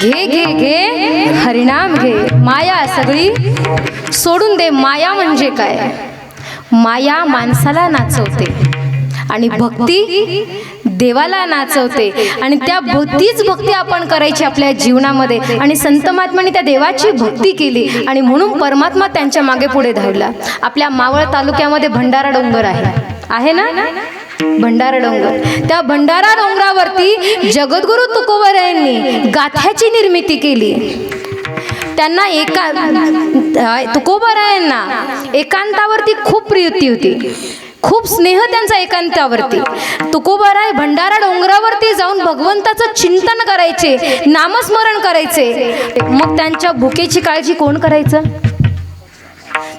घे घे घे हरिनाम घे. माया सगळी सोडून दे. माया म्हणजे काय? माया माणसाला नाचवते आणि भक्ती देवाला नाचवते. आणि त्या भक्तीच भक्ती आपण करायची आपल्या जीवनामध्ये. आणि संत महात्माने त्या देवाची भक्ती केली आणि म्हणून परमात्मा त्यांच्या मागे पुढे धावला. आपल्या मावळ तालुक्यामध्ये भंडारा डोंगर आहे. आहे ना? भंडारा डोंगर. त्या भंडारा डोंगरावरती जगद्गुरु तुकोबऱ्यांनी गाथ्याची निर्मिती केली. त्यांना एका तुकोबरायांना एकांतावरती खूप प्रियती होती. खूप स्नेह त्यांचा एकांतावरती. तुकोबाराय भंडारा डोंगरावरती जाऊन भगवंताचं चिंतन करायचे नामस्मरण करायचे. मग त्यांच्या भुकेची काळजी कोण करायचं?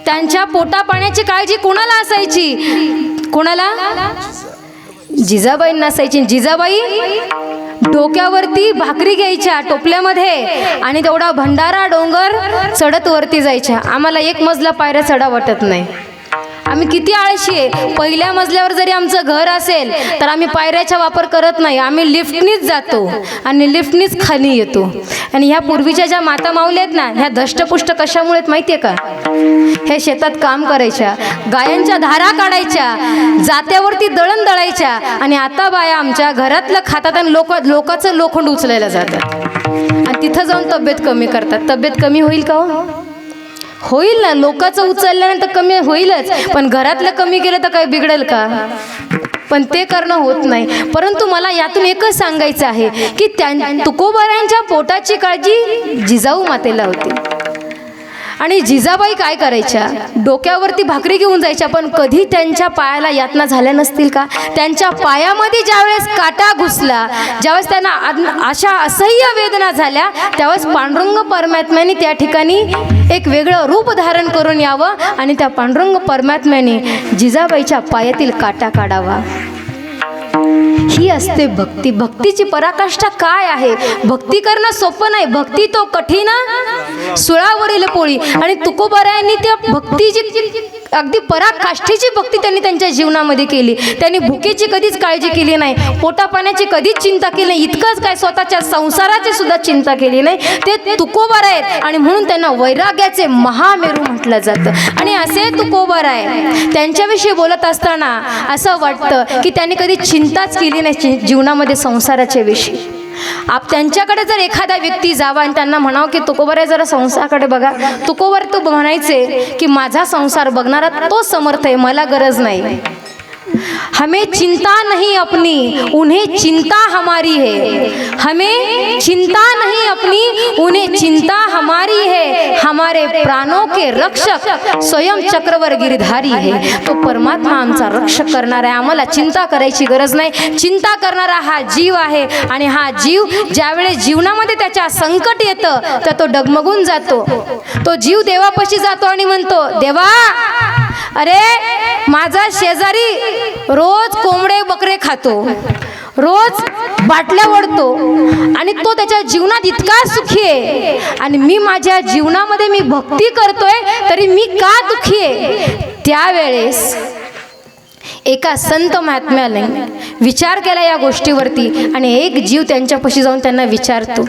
त्यांच्या पोटा पाण्याची काळजी कोणाला असायची? कोणाला? जिजाबाई नसायची जिजाबाई डोक्यावरती भाकरी घ्यायच्या टोपल्यामध्ये आणि तेवढा भंडारा डोंगर चढत वरती जायच्या. आम्हाला एक मजला पायऱ्या चढा वाटत नाही. आम्ही किती आळशी आहे. पहिल्या मजल्यावर जरी आमचं घर असेल तर आम्ही पायऱ्याचा वापर करत नाही. आम्ही लिफ्टनीच जातो आणि लिफ्टनीच खाली येतो. आणि ह्या पूर्वीच्या ज्या माता माऊल्या आहेत ना ह्या धष्टपुष्ट कशामुळे आहेत माहिती आहे का? हे शेतात काम करायच्या गायांच्या धारा काढायच्या जात्यावरती दळण दळायच्या आणि आता बाया आमच्या घरातलं खातात आणि लोक लोकांचं लोखंड उचलायला जातात. आणि तिथं जाऊन तब्येत कमी करतात. तब्येत कमी होईल का हो? होईल ना. लोकांचं उचलल्यानंतर कमी होईलच. पण घरातलं कमी केलं तर काय बिघडेल का? पण ते करणं होत नाही. परंतु मला यातून एकच सांगायचं आहे की त्या तुकोबऱ्यांच्या पोटाची काळजी जिजाऊ मातेला होती. आणि जिजाबाई काय करायच्या? डोक्यावरती भाकरी घेऊन जायच्या पण कधी त्यांच्या पायाला यातना झाल्या नसतील का? त्यांच्या पायामध्ये ज्यावेळेस काटा घुसला ज्यावेळेस त्यांना अशा असह्य वेदना झाल्या त्यावेळेस पांडुरंग परमात्म्याने त्या ठिकाणी एक वेगळं रूप धारण करून यावं आणि त्या पांडुरंग परमात्म्याने जिजाबाईच्या पायातील काटा काढावा. ही असते भक्ती. भक्तीची पराकाष्ठा काय आहे? भक्ती करणं सोपं नाही. भक्ती तो कठीण सुळावरील पोळी. आणि तुकोबारायांनी त्या भक्तीची अगदी पराकाष्ठेची भक्ती त्यांनी त्यांच्या जीवनामध्ये केली. त्यांनी भुकेची कधीच काळजी केली नाही पोटापाण्याची कधीच चिंता केली नाही इतकंच काय स्वतःच्या संसाराची सुद्धा चिंता केली नाही. ते तुकोबार आहेत आणि म्हणून त्यांना वैराग्याचे महामेरू म्हटलं जातं. आणि असे तुकोबार आहे त्यांच्याविषयी बोलत असताना असं वाटतं की त्यांनी कधी चिंताच केली नाही जीवनामध्ये संसाराच्या विषयी. आप त्यांच्याकडे जर एखादा व्यक्ती जावा आणि त्यांना म्हणावं की तुकोबर जरा संसाराकडे बघा. तुकोबर तो म्हणायचे की माझा संसार बघणारा तो समर्थ आहे मला गरज नाही. हमें चिंता नहीं अपनी उन्हें चिंता हमारी है। हमें चिंता नहीं अपनी उन्हें चिंता हमारी है। हमारे प्राणों के रक्षक स्वयं चक्रवर गिरधारी है। तो परमात्मा आमचा रक्षक करणार आहे. आम्हाला चिंता करायची गरज नाही. चिंता करणारा हा जीव आहे आणि हा जीव ज्यावेळेस जीवनामध्ये त्याच्या संकट येतं तर तो डगमगून जातो. तो जीव देवापाशी जातो आणि म्हणतो देवा अरे माझा शेजारी रोज कोंबडे बकरे खातो. रोज बाटल्या ओढतो आणि तो त्याच्या जीवनात इतका सुखी आहे. आणि मी माझ्या जीवनामध्ये मी भक्ती करतोय तरी मी का दुखी आहे? त्यावेळेस एका संत महात्म्याने विचार केला या गोष्टीवरती. आणि एक जीव त्यांच्यापाशी जाऊन त्यांना विचारतो.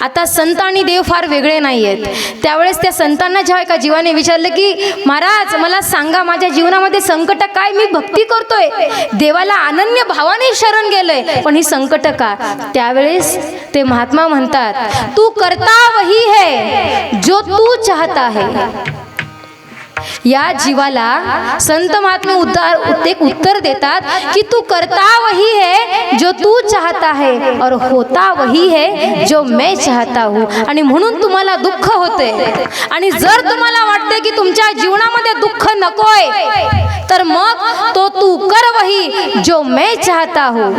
आता संत आणि देव फार वेगळे नाही आहेत त्यावेळेस त्या संतांना जेव्हा एका जीवाने विचारलं की महाराज मला सांगा माझ्या जीवनामध्ये संकट काय? मी भक्ती करतोय. देवाला अनन्य भावाने शरण गेलंय. पण ही संकट का? त्यावेळेस ते महात्मा म्हणतात तू करता वही है जो तू चाहता है. या जीवाला संत महात्मे उद्धार एक उत्तर देतात कि तू करता वही है जो तू चाहता है और होता वही है जो मैं चाहता हूँ. आणि म्हणून तुम्हाला दुःख होते. आणि जर तुम्हाला वाटते की तुमच्या जीवनामध्ये दुःख नकोय तर मग तो तू कर वही जो मैं चाहता हूँ.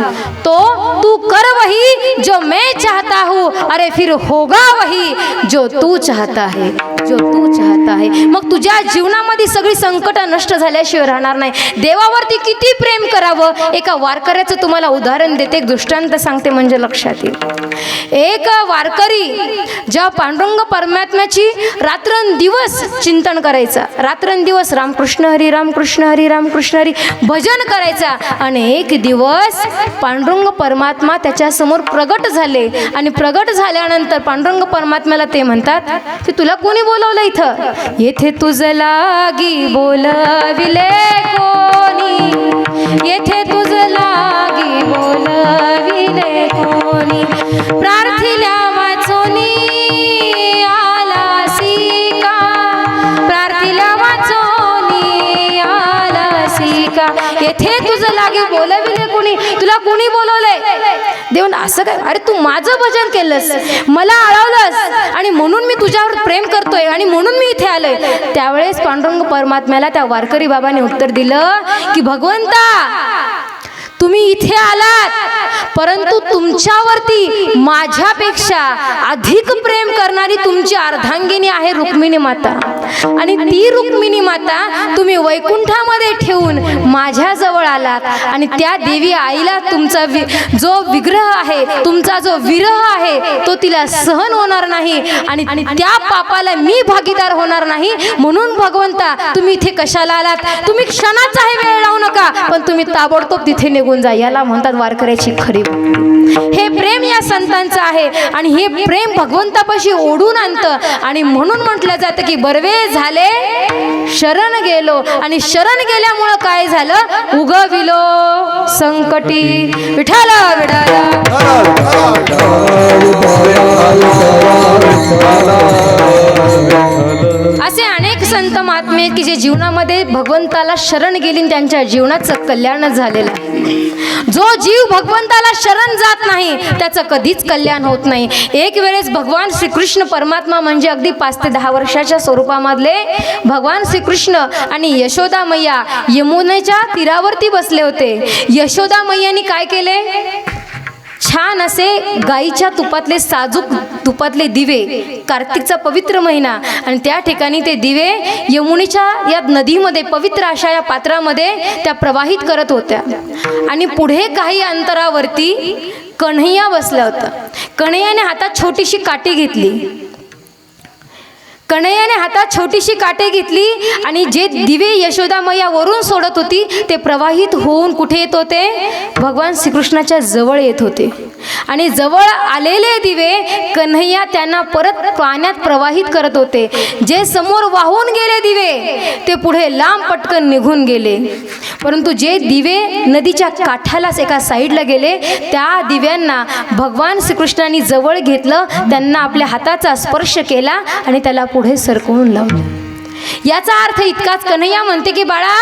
तो तू कर वही जो मैं चाहता हूँ. अरे फिर होगा वही जो तू चाहता है जो तू चाहता है. मग तुझ्या जीवना जीवनामध्ये सगळी संकट नष्ट झाल्याशिवाय राहणार नाही. देवावरती किती प्रेम करावं? एका वारकऱ्याचं तुम्हाला उदाहरण देते. एक दृष्टांत सांगते म्हणजे लक्षात येईल. एक वारकरी ज्या पांडुरंग परमात्म्याची रात्रंदिवस चिंतन करायचा. रात्रंदिवस रामकृष्ण हरी रामकृष्ण हरी रामकृष्ण हरी भजन करायचा. आणि एक दिवस पांडुरंग परमात्मा त्याच्यासमोर प्रगट झाले. आणि प्रगट झाल्यानंतर पांडुरंग परमात्म्याला ते म्हणतात की तुला कोणी बोलवलं इथं? येथे तुझ लागी बोलविले कोणी? येथे कोणी? प्रार्थिल्या वाचोनी आलासी का प्रार्थिल्या वाचोनी आलासी का येथे तुझं लागे बोलविले कुणी. तुला कुणी बोलवलंय? देऊन असं काय? अरे तू माझं भजन केलंस. मला आळवलंस. आणि म्हणून मी तुझ्यावर प्रेम करतोय आणि म्हणून मी इथे आलोय. त्यावेळेस पांडुरंग परमात्म्याला त्या वारकरी बाबाने उत्तर दिलं की भगवंता तुम्ही इथे आलात. परंतु तुमच्यावरती माझ्यापेक्षा अधिक प्रेम करणारी तुमची अर्धांगिनी आहे रुक्मिणी माता. आणि ती रुक्मिणी माता तुम्ही वैकुंठामध्ये ठेवून माझ्याजवळ आलात. आणि त्या देवी आईला तुमचा वि जो विग्रह आहे तुमचा जो विरह आहे तो तिला सहन होणार नाही. आणि त्या पापाला मी भागीदार होणार नाही. म्हणून भगवंता तुम्ही इथे कशाला आलात? तुम्ही क्षणाचाही वेळ लावू नका पण तुम्ही ताबडतोब तिथे निघून जा. याला म्हणतात वारकऱ्याची खरी हे प्रेम या संतांचं आहे आणि हे प्रेम भगवंतापाशी ओढून आणतं. आणि म्हणून म्हटलं जातं की बरवे झाले शरण गेलो. आणि शरण गेल्यामुळं काय झालं? उगविलो संकटी. विठाला विठाला जीवनामध्ये भगवंताला शरण गेली आणि त्यांच्या जीवनाचं कल्याण झालेलं आहे. जो जीव भगवंताला शरण जात नाही त्याचं कधीच कल्याण होत नाही. एक वेळेस भगवान श्रीकृष्ण परमात्मा म्हणजे अगदी पाच ते दहा वर्षाच्या स्वरूपामधले भगवान श्रीकृष्ण आणि यशोदा मैया यमुनेच्या तीरावरती बसले होते. यशोदा मैयानी काय केले? छान असे गाईच्या तुपातले साजूक तुपातले दिवे कार्तिकचा पवित्र महिना. आणि त्या ठिकाणी ते दिवे यमुनेच्या या नदीमध्ये पवित्र अशा या पात्रामध्ये त्या प्रवाहित करत होत्या. आणि पुढे काही अंतरावरती कन्हैया बसला होत्या. कन्हैयाने हातात छोटीशी काठी घेतली. कन्हैयाने हातात छोटीशी काटे घेतली आणि जे दिवे यशोदा मैया वरून सोडत होती ते प्रवाहित होऊन कुठे येत होते? भगवान श्रीकृष्णाच्या जवळ येत होते. आणि जवळ आलेले दिवे कन्हैया त्यांना परत पाण्यात प्रवाहित करत होते. जे समोर वाहून गेले दिवे ते पुढे लांब पटकन निघून गेले. परंतु जे दिवे नदीच्या काठालाच एका साईडला गेले त्या दिव्यांना भगवान श्रीकृष्णाने जवळ घेतलं त्यांना आपल्या हाताचा स्पर्श केला आणि त्याला पुढे सरकवून लावलं. याचा अर्थ इतकाच कन्हैया म्हणते की बाळा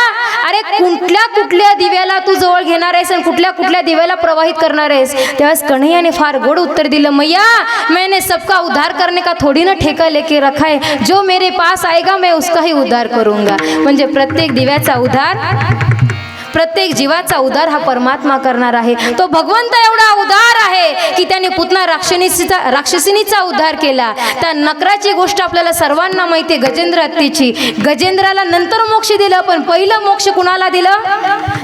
अरे कुठल्या कुठल्या दिव्याला तू जवळ घेणार आहेस आणि कुठल्या कुठल्या दिव्याला प्रवाहित करणार आहेस? त्यावेळेस कन्हैयाने फार गोड उत्तर दिलं मैया मैंने सबका उद्धार करने का थोडी ना ठेका लेके रखा है. जो मेरे पास आएगा मैं उसका ही उद्धार करूंगा. म्हणजे प्रत्येक दिव्याचा उद्धार प्रत्येक जीवाचा उदार हा परमात्मा करणार आहे. तो भगवंत एवढा उदार आहे की त्याने पुतना राक्षसीचा राक्षसिनीचा उद्धार केला. त्या नकराची गोष्ट आपल्याला सर्वांना माहिती आहे गजेंद्र हत्तीची. गजेंद्राला नंतर मोक्ष दिलं पण पहिलं मोक्ष कुणाला दिलं?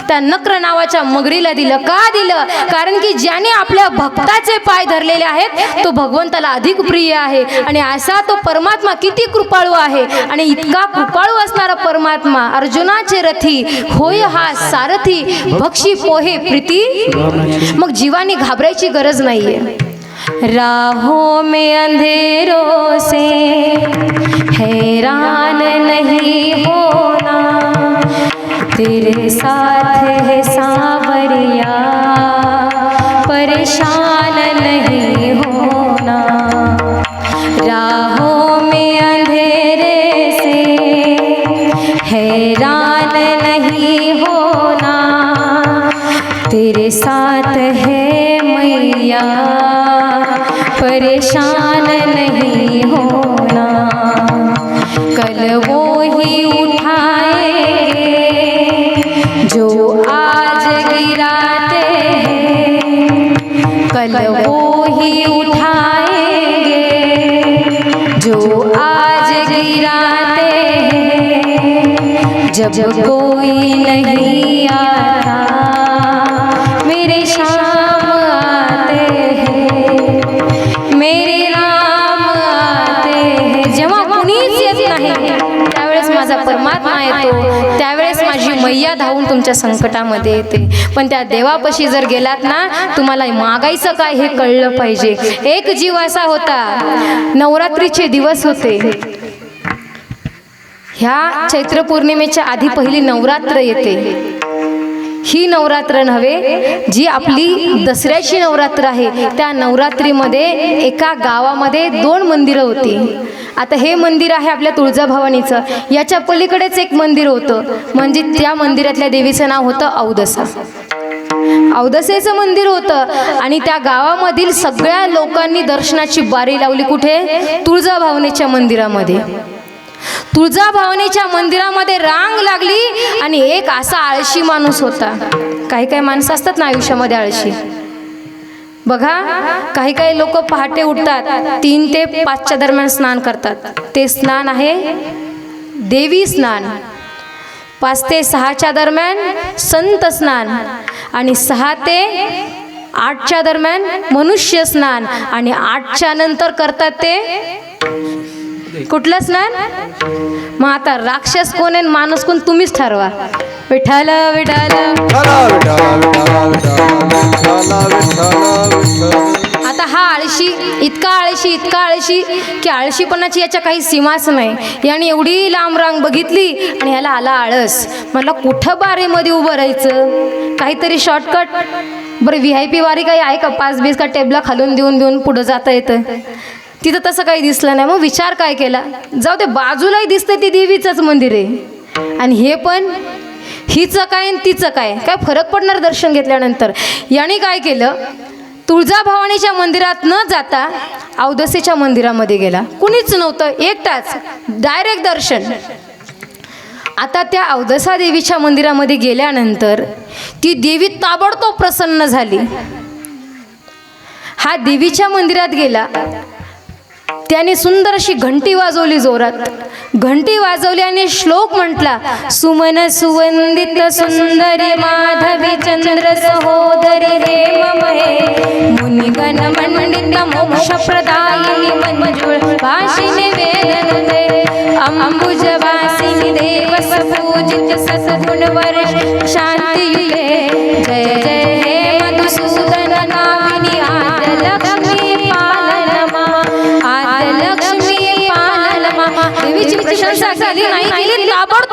त्या नक्र नावाच्या मगरीला दिलं. का दिलं? कारण की ज्याने आपल्या भक्ताचे पाय धरलेले आहेत तो भगवंताला अधिक प्रिय आहे. आणि असा तो परमात्मा किती कृपाळू आहे. आणि इतका कृपाळू असणारा परमात्मा अर्जुनाचे रथी होय हा सा सारथी भक्षी पोहे प्रीती मग जीवानी घाबरायची गरज नाहीये. राहों में अंधेरों से हैरान नहीं होना तेरे साथ परेशान नहीं होना। कल वो ही उठाएंगे जो आज गिराते हैं। कल वो ही उठाएंगे जो आज गिराते हैं। जब कोई नहीं आता परमात्मा येतो. त्यावेळेस माझी मैया धावून तुमच्या संकटामध्ये येते. पण त्या देवापाशी जर गेलात ना तुम्हाला मागायचं काय हे कळलं पाहिजे. एक जीव असा होता. नवरात्रीचे दिवस होते. ह्या चैत्र पौर्णिमेच्या आधी पहिली नवरात्र येते. ही नवरात्र नव्हे जी आपली दसऱ्याची नवरात्र आहे. त्या नवरात्रीमध्ये एका गावामध्ये दोन मंदिरं होती. आता हे मंदिर आहे आपल्या तुळजाभवानीचं. याच्या पलीकडेच एक मंदिर होतं. म्हणजे त्या मंदिरातल्या देवीचं नाव होतं औदसा. औदसेचं मंदिर होतं आणि त्या गावामधील सगळ्या लोकांनी दर्शनाची बारी लावली कुठे? तुळजाभवानीच्या मंदिरामध्ये. तुळजाभवानीच्या मंदिरामध्ये रांग लागली आणि एक असा आळशी माणूस होता. काही काही माणसं असतात ना आयुष्यामध्ये आळशी? बघा काही काही लोक पहाटे उठतात तीन ते पाचच्या दरम्यान स्नान करतात. ते स्नान आहे देवी स्नान. पाच ते सहाच्या दरम्यान संत स्नान आणि सहा ते आठच्या दरम्यान मनुष्य स्नान आणि आठच्या नंतर करतात ते कुठलं स्नान? मग आता राक्षस कोण आहे माणूस कोण तुम्हीच ठरवा. विठाल विठाल आता हा आळशी इतका आळशी इतका आळशी की आळशीपणाची याच्या काही सीमाच नाही. याने एवढी लांब रांग बघितली आणि ह्याला आला आळस. म्हटलं कुठं बारेमध्ये उभं राहायचं? काहीतरी शॉर्टकट बरं व्ही आय पी वारी काही आहे का? पाच बीस का? टेबला खालून देऊन देऊन पुढं जाता येतं. तिथं तसं काही दिसलं नाही. मग विचार काय केला? जाऊ ते बाजूलाही दिसतं ती देवीचंच मंदिर आहे. आणि हे पण हिचं काय आणि तिचं काय? काय फरक पडणार दर्शन घेतल्यानंतर? याने काय केलं? तुळजाभवानीच्या मंदिरात न जाता औदसेच्या मंदिरामध्ये गेला. कुणीच नव्हतं एकटाच. डायरेक्ट दर्शन. आता त्या अवदसा देवीच्या मंदिरामध्ये गेल्यानंतर ती देवी ताबडतोब प्रसन्न झाली. हा देवीच्या मंदिरात गेला. त्याने सुंदर अशी घंटी वाजवली जोरात. घंटी वाजवली आणि श्लोक म्हटला सुमन सुवंदित सुंदरी माधवी चंद्र सहोदरी हे ममहे मुनिगण मंडित मोक्ष प्रदायिनी मंजुळ भाषिणी वेदनुते अंबुज वासिनी देव पूजित सद्गुण वर्ष शांतियुते जय जय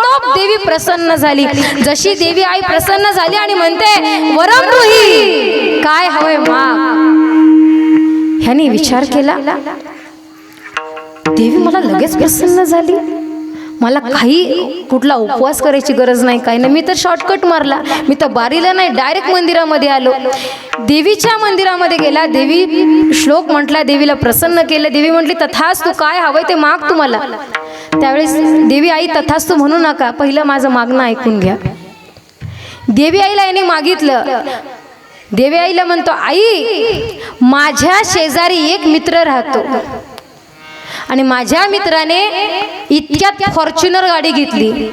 ताबडतोब देवी प्रसन्न झाली. जशी देवी आई प्रसन्न झाली आणि म्हणते वरम रुही. काय हवंय मा ह्याने विचार केला देवी मला लगेच प्रसन्न झाली. मला काही कुठला उपवास करायची गरज नाही काही नाही. मी तर शॉर्टकट मारला. मी तर बारीला नाही डायरेक्ट मंदिरामध्ये आलो. देवीच्या मंदिरामध्ये गेला. देवी श्लोक म्हटला देवीला प्रसन्न केलं. देवी म्हटली तथाच तू काय हवंय ते माग तुम्हाला. त्यावेळेस देवी आई तथास्तू म्हणू नका पहिलं माझं मागणं ऐकून घ्या. देवी आईला याने मागितलं. देवी आईला म्हणतो आई माझ्या शेजारी एक मित्र राहतो. आणि माझ्या मित्राने इतक्यात फॉर्च्युनर गाडी घेतली.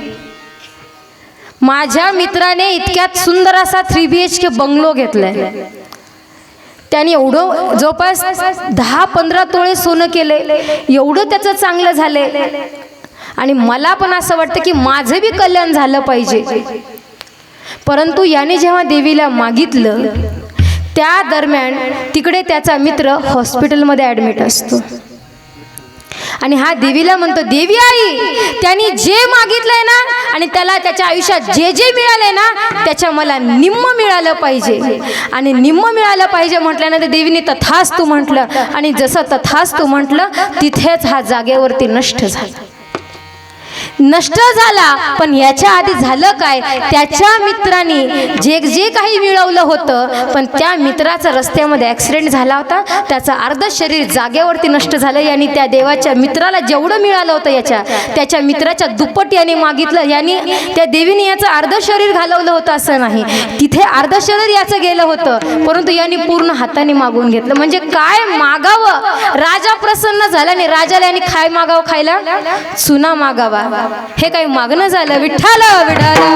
माझ्या मित्राने इतक्यात सुंदर असा three B H K bungalow घेतलाय. त्याने एवढं जवळपास दहा पंधरा तोळे सोनं केले. एवढं त्याचं चांगलं झाले. आणि मला पण असं वाटतं की माझं बी कल्याण झालं पाहिजे. परंतु याने जेव्हा देवीला मागितलं त्या दरम्यान तिकडे त्याचा मित्र हॉस्पिटलमध्ये ॲडमिट असतो. आणि हा देवीला म्हणतो देवी आई त्यांनी जे मागितलंय ना आणि त्याला त्याच्या आयुष्यात जे जे मिळालंय ना त्याच्या मला निम्म मिळालं पाहिजे. आणि निम्म मिळालं पाहिजे म्हटल्यानंतर देवीने तथास्तू म्हटलं. आणि जसं तथास्तू म्हटलं तिथेच हा जागेवरती नष्ट झाला. नष्ट झाला. पण याच्या आधी झालं काय? त्याच्या मित्रांनी जे जे काही मिळवलं होतं पण त्या मित्राचा रस्त्यामध्ये ॲक्सिडेंट झाला होता. त्याचं अर्ध शरीर जागेवरती नष्ट झालं यांनी त्या देवाच्या मित्राला जेवढं मिळालं होतं याच्या त्याच्या मित्राच्या दुप्पट याने मागितलं. यांनी त्या देवीने याचं अर्ध शरीर घालवलं होतं असं नाही. तिथे अर्ध शरीर याचं गेलं होतं. परंतु याने पूर्ण हाताने मागून घेतलं. म्हणजे काय मागावं? राजा प्रसन्न झाला आणि राजाला यांनी खाय मागावं खायला? चुना मागावा. हे काही मागणं झालं? विठ्ठल विठाला